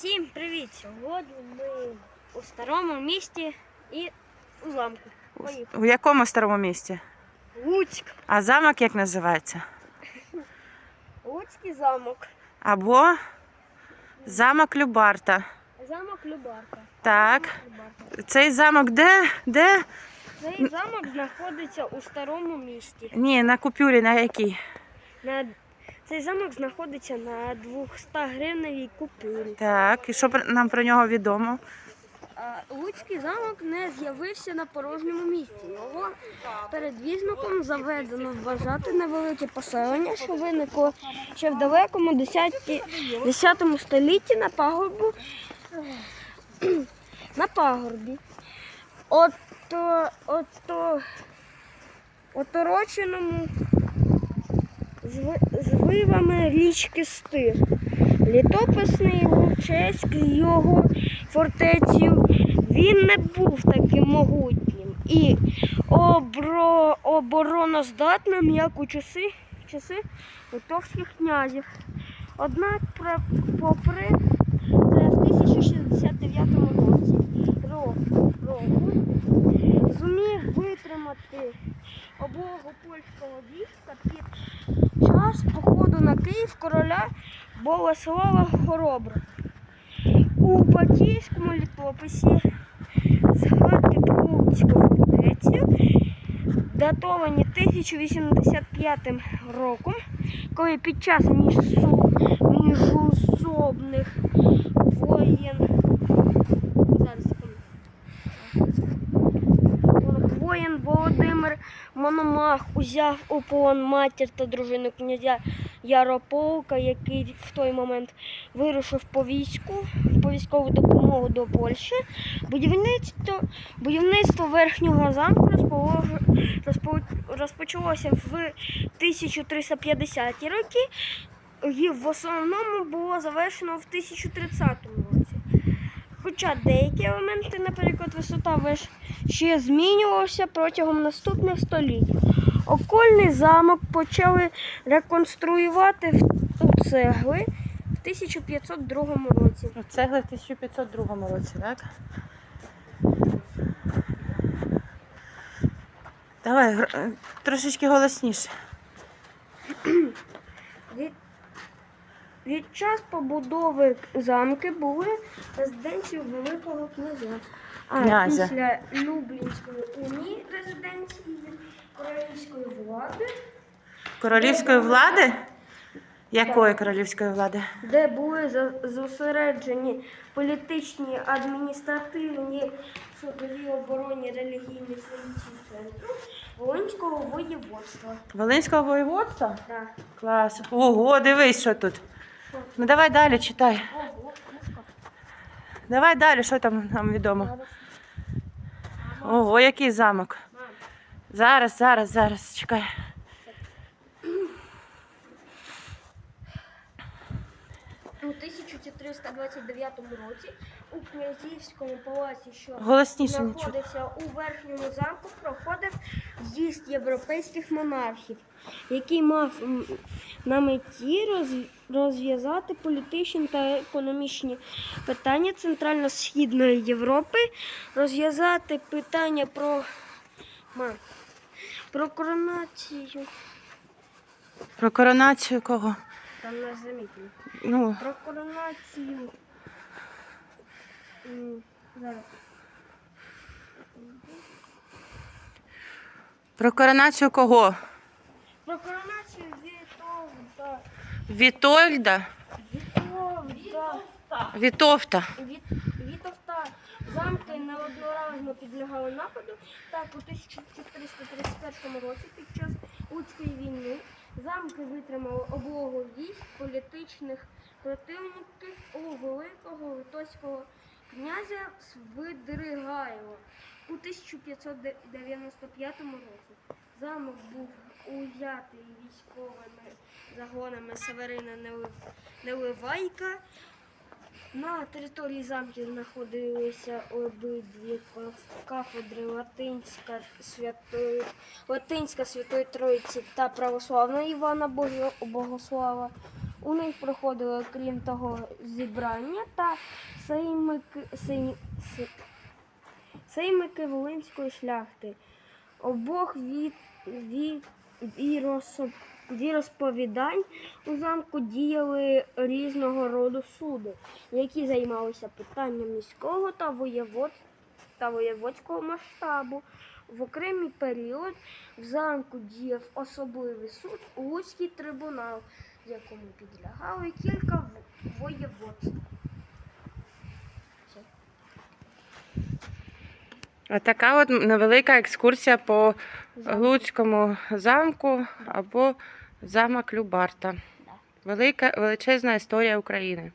Всім привіт! Сьогодні ми у старому місті і у замку. Поїхали. В якому старому місті? Луцьк. А замок як називається? Луцький замок. Або замок Любарта. Замок Любарка. Так. Любарка. Цей замок де? Де? Цей замок знаходиться у старому місті. Ні, на купюрі на якій? На... Цей замок знаходиться на 200 гривневій купюрі. Так, і що нам про нього відомо? Луцький замок не з'явився на порожньому місці. Його передвізником заведено вважати невелике поселення, що виникло ще в далекому 10, 10 столітті на пагорбу на пагорбі. От, от, отороченому зви- вивами річки Стир. Літописний Лучеськ його фортецю він не був таким могутнім і обро, обороноздатним, як у часи, часи литовських князів. Однак, попри час походу на Київ короля Болеслава Хоробра. У Батійському літописі згадки про Луцьку датовані 1085 роком, коли під час міжусобних воєн зараз секунду. воєн Володимир Мономах узяв у полон матір та дружину князя Ярополка, який в той момент вирушив по війську, по військову допомогу до Польщі. Будівництво, будівництво верхнього замку розпочалося в 1350 роки і в основному було завершено в 1030 році. Хоча деякі елементи, наприклад, висота веж ще змінювалися протягом наступних століть. Окольний замок почали реконструювати у цегли в 1502 році. Цегли в 1502 році, так? Давай трошечки голосніше. Від, час побудови замки були резиденцією Великого князя. А Князя. після Люблінської унії резиденції королівської влади, Королівської влади? Якої королівської влади? де були за- зосереджені політичні, адміністративні, судові оборонні, релігійні функції центру Волинського воєводства. Волинського воєводства? Так. Клас. Ого, дивись, що тут. Ну давай далі читай. Давай далі, що там нам відомо. Ого, який замок. Зараз, зараз, зараз, чекай. У 1429 році у князівському палаці, що Голосніше знаходився у верхньому замку, проходив з'їзд європейських монархів, який мав на меті роз- розв'язати політичні та економічні питання Центрально-Східної Європи, розв'язати питання про, про коронацію. Про коронацію кого? Там не замітили. Ну, Про коронацію. Зараз. про коронацію кого? Про коронацію Вітовда. Вітольда? Вітовда. Вітовта. Вітовта. Замки неодноразово підлягали нападу. Так, у 1431 році під час Луцької війни замки витримали облогу військ політичних противників у великого литовського князя Свидригайло у 1595 році. Замок був узятий військовими загонами Северина Неливайка. На території замків знаходилися обидві кафедри Латинська Святої, Латинська Святої Троїці та Православна Івана Богослава. У них проходило, крім того, зібрання та сеймики, сейм, се- сеймики Волинської шляхти. Обох від, від, віросо- віросповідань у замку діяли різного роду суди, які займалися питанням міського та воєвод, та воєводського масштабу. В окремий період в замку діяв особливий суд Луцький трибунал, якому підлягали кілька воєводств. Все. Отака от невелика екскурсія по Луцькому замку або замок Любарта. Велика величезна історія України.